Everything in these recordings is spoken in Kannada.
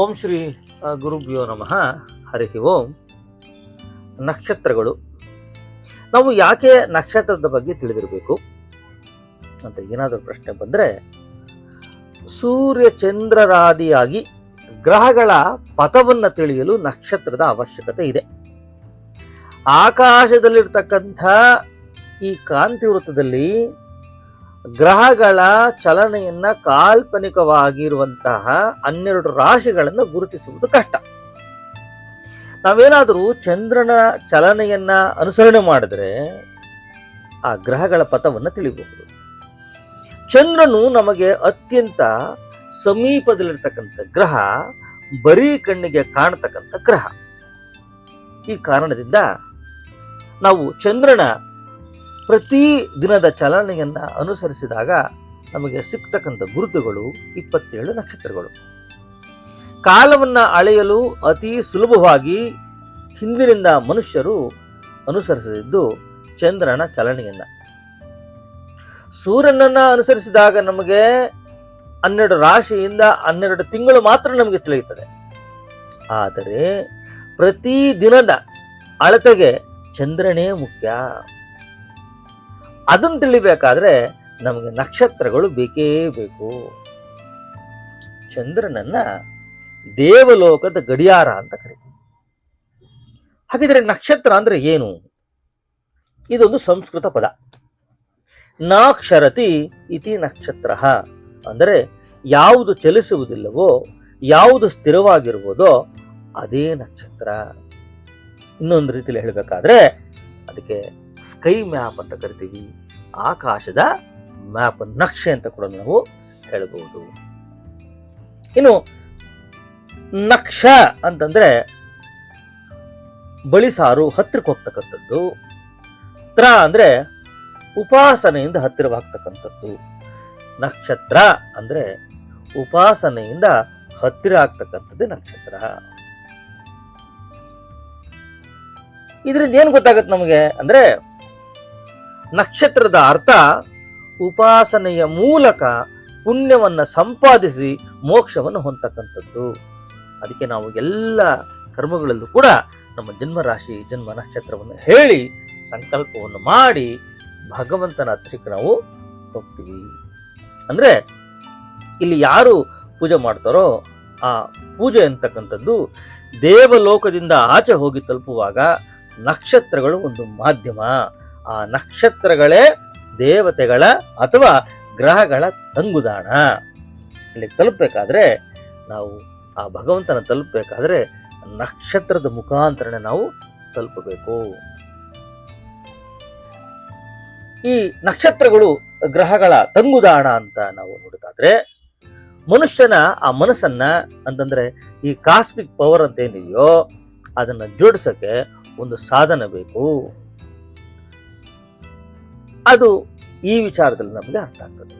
ಓಂ ಶ್ರೀ ಗುರುಭ್ಯೋ ನಮಃ. ಹರಿ ಓಂ. ನಕ್ಷತ್ರಗಳು. ನಾವು ಯಾಕೆ ನಕ್ಷತ್ರದ ಬಗ್ಗೆ ತಿಳಿದಿರಬೇಕು? ಅಂತ ಏನಾದರೂ ಪ್ರಶ್ನೆ ಬಂದರೆ ಸೂರ್ಯ ಚಂದ್ರರಾದಿಯಾಗಿ ಗ್ರಹಗಳ ಪಥವನ್ನು ತಿಳಿಯಲು ನಕ್ಷತ್ರದ ಅವಶ್ಯಕತೆ ಇದೆ. ಆಕಾಶದಲ್ಲಿರ್ತಕ್ಕಂಥ ಈ ಕಾಂತಿ ವೃತ್ತದಲ್ಲಿ ಗ್ರಹಗಳ ಚಲನೆಯನ್ನ ಕಾಲ್ಪನಿಕವಾಗಿರುವಂತಹ ಹನ್ನೆರಡು ರಾಶಿಗಳನ್ನು ಗುರುತಿಸುವುದು ಕಷ್ಟ. ನಾವೇನಾದರೂ ಚಂದ್ರನ ಚಲನೆಯನ್ನ ಅನುಸರಣೆ ಮಾಡಿದ್ರೆ ಆ ಗ್ರಹಗಳ ಪಥವನ್ನು ತಿಳಿಬಹುದು. ಚಂದ್ರನು ನಮಗೆ ಅತ್ಯಂತ ಸಮೀಪದಲ್ಲಿರ್ತಕ್ಕಂಥ ಗ್ರಹ, ಬರೀ ಕಣ್ಣಿಗೆ ಕಾಣತಕ್ಕಂಥ ಗ್ರಹ. ಈ ಕಾರಣದಿಂದ ನಾವು ಚಂದ್ರನ ಪ್ರತಿ ದಿನದ ಚಲನೆಯನ್ನ ಅನುಸರಿಸಿದಾಗ ನಮಗೆ ಸಿಗ್ತಕ್ಕಂಥ ಗುರುತುಗಳು ಇಪ್ಪತ್ತೇಳು ನಕ್ಷತ್ರಗಳು. ಕಾಲವನ್ನ ಅಳೆಯಲು ಅತಿ ಸುಲಭವಾಗಿ ಹಿಂದಿನಿಂದ ಮನುಷ್ಯರು ಅನುಸರಿಸಿದ್ದು ಚಂದ್ರನ ಚಲನೆಯನ್ನ. ಸೂರ್ಯನನ್ನು ಅನುಸರಿಸಿದಾಗ ನಮಗೆ ಹನ್ನೆರಡು ರಾಶಿಯಿಂದ ಹನ್ನೆರಡು ತಿಂಗಳು ಮಾತ್ರ ನಮಗೆ ತಿಳಿಯುತ್ತದೆ. ಆದರೆ ಪ್ರತಿ ದಿನದ ಅಳತೆಗೆ ಚಂದ್ರನೇ ಮುಖ್ಯ. ಅದನ್ನು ತಿಳಿಬೇಕಾದ್ರೆ ನಮಗೆ ನಕ್ಷತ್ರಗಳು ಬೇಕೇ ಬೇಕು. ಚಂದ್ರನನ್ನ ದೇವಲೋಕದ ಗಡಿಯಾರ ಅಂತ ಕರಿತೀವಿ. ಹಾಗಿದ್ರೆ ನಕ್ಷತ್ರ ಅಂದ್ರೆ ಏನು? ಇದೊಂದು ಸಂಸ್ಕೃತ ಪದ. ನಾಕ್ಷರತಿ ಇತಿ ನಕ್ಷತ್ರ. ಅಂದರೆ ಯಾವುದು ಚಲಿಸುವುದಿಲ್ಲವೋ, ಯಾವುದು ಸ್ಥಿರವಾಗಿರುವುದೋ ಅದೇ ನಕ್ಷತ್ರ. ಇನ್ನೊಂದು ರೀತಿಯಲ್ಲಿ ಹೇಳಬೇಕಾದ್ರೆ ಅದಕ್ಕೆ ಸ್ಕೈ ಮ್ಯಾಪ್ ಅಂತ ಕರಿತೀವಿ. ಆಕಾಶದ ಮ್ಯಾಪ್, ನಕ್ಷೆ ಅಂತ ಕೂಡ ನಾವು ಹೇಳಬಹುದು ಇನ್ನು ನಕ್ಷ ಅಂತಂದ್ರೆ ಬಳಿಸಾರು ಹತ್ತಿರಕ್ಕೆ ಹೋಗ್ತಕ್ಕಂಥದ್ದು. ತ್ರ ಅಂದ್ರೆ ಉಪಾಸನೆಯಿಂದ ಹತ್ತಿರವಾಗ್ತಕ್ಕಂಥದ್ದು ನಕ್ಷತ್ರ ಅಂದ್ರೆ ಉಪಾಸನೆಯಿಂದ ಹತ್ತಿರ ಆಗ್ತಕ್ಕಂಥದ್ದು ನಕ್ಷತ್ರ. ಇದರಿಂದ ಏನ್ ಗೊತ್ತಾಗತ್ತೆ ನಮಗೆ? ಅಂದ್ರೆ ನಕ್ಷತ್ರದ ಅರ್ಥ ಉಪಾಸನೆಯ ಮೂಲಕ ಪುಣ್ಯವನ್ನು ಸಂಪಾದಿಸಿ ಮೋಕ್ಷವನ್ನು ಹೊಂದತಕ್ಕಂಥದ್ದು. ಅದಕ್ಕೆ ನಾವು ಎಲ್ಲ ಕರ್ಮಗಳಲ್ಲೂ ಕೂಡ ನಮ್ಮ ಜನ್ಮ ರಾಶಿ ಜನ್ಮ ನಕ್ಷತ್ರವನ್ನು ಹೇಳಿ, ಸಂಕಲ್ಪವನ್ನು ಮಾಡಿ, ಭಗವಂತನ ಹತ್ರಕ್ಕೆ ನಾವು ಹೋಗ್ತೀವಿ. ಅಂದರೆ ಇಲ್ಲಿ ಯಾರು ಪೂಜೆ ಮಾಡ್ತಾರೋ ಆ ಪೂಜೆ ಅಂತಕ್ಕಂಥದ್ದು ದೇವಲೋಕದಿಂದ ಆಚೆ ಹೋಗಿ ತಲುಪುವಾಗ ನಕ್ಷತ್ರಗಳು ಒಂದು ಮಾಧ್ಯಮ. ಆ ನಕ್ಷತ್ರಗಳೇ ದೇವತೆಗಳ ಅಥವಾ ಗ್ರಹಗಳ ತಂಗುದಾಣ. ಇಲ್ಲಿ ತಲುಪಬೇಕಾದ್ರೆ ನಾವು ಆ ಭಗವಂತನ ತಲುಪಬೇಕಾದ್ರೆ ನಕ್ಷತ್ರದ ಮುಖಾಂತರನೇ ನಾವು ತಲುಪಬೇಕು. ಈ ನಕ್ಷತ್ರಗಳು ಗ್ರಹಗಳ ತಂಗುದಾಣ ಅಂತ ನಾವು ನೋಡೋದಾದ್ರೆ ಮನುಷ್ಯನ ಆ ಮನಸ್ಸನ್ನ ಅಂತಂದ್ರೆ ಈ ಕಾಸ್ಮಿಕ್ ಪವರ್ ಅಂತ ಏನಿದೆಯೋ ಅದನ್ನ ಜೋಡಿಸಕ್ಕೆ ಒಂದು ಸಾಧನ ಬೇಕು. ಅದು ಈ ವಿಚಾರದಲ್ಲಿ ನಮಗೆ ಅರ್ಥ ಆಗ್ತದೆ.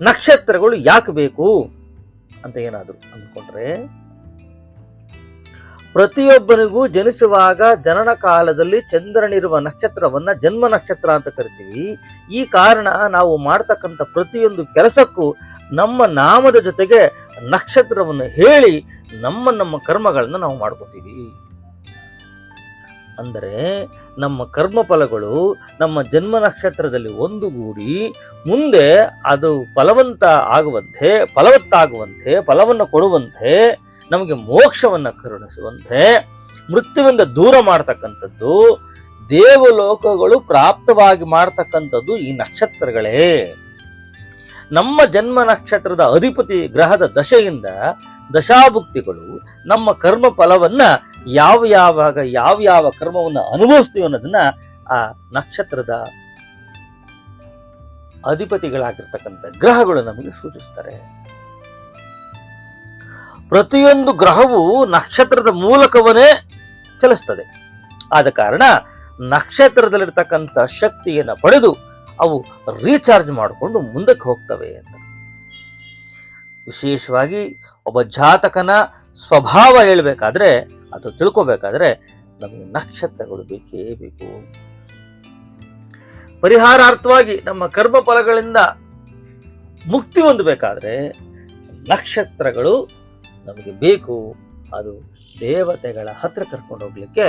ನಕ್ಷತ್ರಗಳು ಯಾಕೆ ಬೇಕು ಅಂತ ಏನಾದರೂ ಅಂದ್ಕೊಂಡ್ರೆ, ಪ್ರತಿಯೊಬ್ಬನಿಗೂ ಜನಿಸುವಾಗ ಜನನ ಕಾಲದಲ್ಲಿ ಚಂದ್ರನಿರುವ ನಕ್ಷತ್ರವನ್ನ ಜನ್ಮ ನಕ್ಷತ್ರ ಅಂತ ಕರಿತೀವಿ. ಈ ಕಾರಣ ನಾವು ಮಾಡ್ತಕ್ಕಂಥ ಪ್ರತಿಯೊಂದು ಕೆಲಸಕ್ಕೂ ನಮ್ಮ ನಾಮದ ಜೊತೆಗೆ ನಕ್ಷತ್ರವನ್ನು ಹೇಳಿ ನಮ್ಮ ನಮ್ಮ ಕರ್ಮಗಳನ್ನು ನಾವು ಮಾಡ್ಕೋತೀವಿ. ಅಂದರೆ ನಮ್ಮ ಕರ್ಮಫಲಗಳು ನಮ್ಮ ಜನ್ಮ ನಕ್ಷತ್ರದಲ್ಲಿ ಒಂದುಗೂಡಿ, ಮುಂದೆ ಅದು ಫಲವಂತ ಆಗುವಂತೆ, ಫಲವತ್ತಾಗುವಂತೆ, ಫಲವನ್ನು ಕೊಡುವಂತೆ, ನಮಗೆ ಮೋಕ್ಷವನ್ನು ಕರುಣಿಸುವಂತೆ, ಮೃತ್ಯುವಿಂದ ದೂರ ಮಾಡ್ತಕ್ಕಂಥದ್ದು, ದೇವಲೋಕಗಳು ಪ್ರಾಪ್ತವಾಗಿ ಮಾಡ್ತಕ್ಕಂಥದ್ದು ಈ ನಕ್ಷತ್ರಗಳೇ. ನಮ್ಮ ಜನ್ಮ ನಕ್ಷತ್ರದ ಅಧಿಪತಿ ಗ್ರಹದ ದಶೆಯಿಂದ ದಶಾಭುಕ್ತಿಗಳು ನಮ್ಮ ಕರ್ಮ ಫಲವನ್ನ ಯಾವ ಯಾವಾಗ ಯಾವ ಯಾವ ಕರ್ಮವನ್ನು ಅನುಭವಿಸ್ತೀವಿ ಅನ್ನೋದನ್ನ ಆ ನಕ್ಷತ್ರದ ಅಧಿಪತಿಗಳಾಗಿರ್ತಕ್ಕಂಥ ಗ್ರಹಗಳು ನಮಗೆ ಸೂಚಿಸ್ತಾರೆ. ಪ್ರತಿಯೊಂದು ಗ್ರಹವು ನಕ್ಷತ್ರದ ಮೂಲಕವನೇ ಚಲಿಸ್ತದೆ. ಆದ ಕಾರಣ ನಕ್ಷತ್ರದಲ್ಲಿರ್ತಕ್ಕಂಥ ಶಕ್ತಿಯನ್ನು ಪಡೆದು ಅವು ರೀಚಾರ್ಜ್ ಮಾಡಿಕೊಂಡು ಮುಂದಕ್ಕೆ ಹೋಗ್ತವೆ ಅಂತ. ವಿಶೇಷವಾಗಿ ಒಬ್ಬ ಜಾತಕನ ಸ್ವಭಾವ ಹೇಳಬೇಕಾದ್ರೆ ಅದು ತಿಳ್ಕೋಬೇಕಾದ್ರೆ ನಮಗೆ ನಕ್ಷತ್ರಗಳು ಬೇಕೇ ಬೇಕು. ಪರಿಹಾರಾರ್ಥವಾಗಿ ನಮ್ಮ ಕರ್ಮ ಫಲಗಳಿಂದ ಮುಕ್ತಿ ಹೊಂದಬೇಕಾದ್ರೆ ನಕ್ಷತ್ರಗಳು ನಮಗೆ ಬೇಕು. ಅದು ದೇವತೆಗಳ ಹತ್ರ ಕರ್ಕೊಂಡು ಹೋಗ್ಲಿಕ್ಕೆ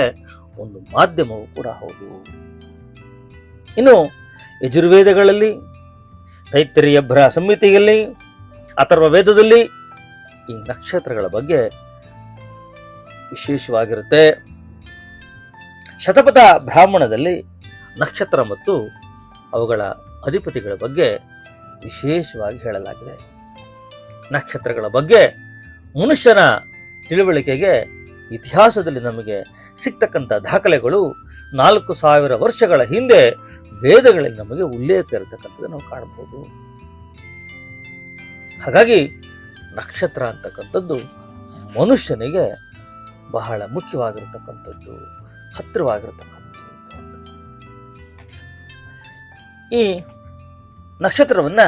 ಒಂದು ಮಾಧ್ಯಮವೂ ಕೂಡ ಹೌದು. ಇನ್ನು ಯಜುರ್ವೇದಗಳಲ್ಲಿ ತೈತ್ರಿಯಭ್ರ ಸಂಹಿತೆಯಲ್ಲಿ ಅಥರ್ವ ವೇದದಲ್ಲಿ ಈ ನಕ್ಷತ್ರಗಳ ಬಗ್ಗೆ ವಿಶೇಷವಾಗಿರುತ್ತೆ. ಶತಪಥ ಬ್ರಾಹ್ಮಣದಲ್ಲಿ ನಕ್ಷತ್ರ ಮತ್ತು ಅವುಗಳ ಅಧಿಪತಿಗಳ ಬಗ್ಗೆ ವಿಶೇಷವಾಗಿ ಹೇಳಲಾಗಿದೆ. ನಕ್ಷತ್ರಗಳ ಬಗ್ಗೆ ಮನುಷ್ಯನ ತಿಳುವಳಿಕೆಗೆ ಇತಿಹಾಸದಲ್ಲಿ ನಮಗೆ ಸಿಗ್ತಕ್ಕಂಥ ದಾಖಲೆಗಳು ನಾಲ್ಕು ಸಾವಿರ ವರ್ಷಗಳ ಹಿಂದೆ ವೇದಗಳಲ್ಲಿ ನಮಗೆ ಉಲ್ಲೇಖ ಇರತಕ್ಕಂಥದ್ದು ನಾವು ಕಾಣಬಹುದು. ಹಾಗಾಗಿ ನಕ್ಷತ್ರ ಅಂತಕ್ಕಂಥದ್ದು ಮನುಷ್ಯನಿಗೆ ಬಹಳ ಮುಖ್ಯವಾಗಿರತಕ್ಕಂಥದ್ದು, ಹತ್ತಿರವಾಗಿರ್ತಕ್ಕಂಥದ್ದು. ಈ ನಕ್ಷತ್ರವನ್ನ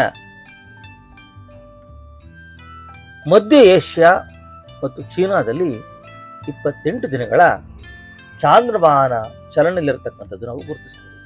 ಮಧ್ಯ ಏಷ್ಯಾ ಮತ್ತು ಚೀನಾದಲ್ಲಿ ಇಪ್ಪತ್ತೆಂಟು ದಿನಗಳ ಚಾಂದ್ರಮಾನ ಚಲನೆಯಲ್ಲಿರತಕ್ಕಂಥದ್ದು ನಾವು ಗುರುತಿಸ್ತೀವಿ.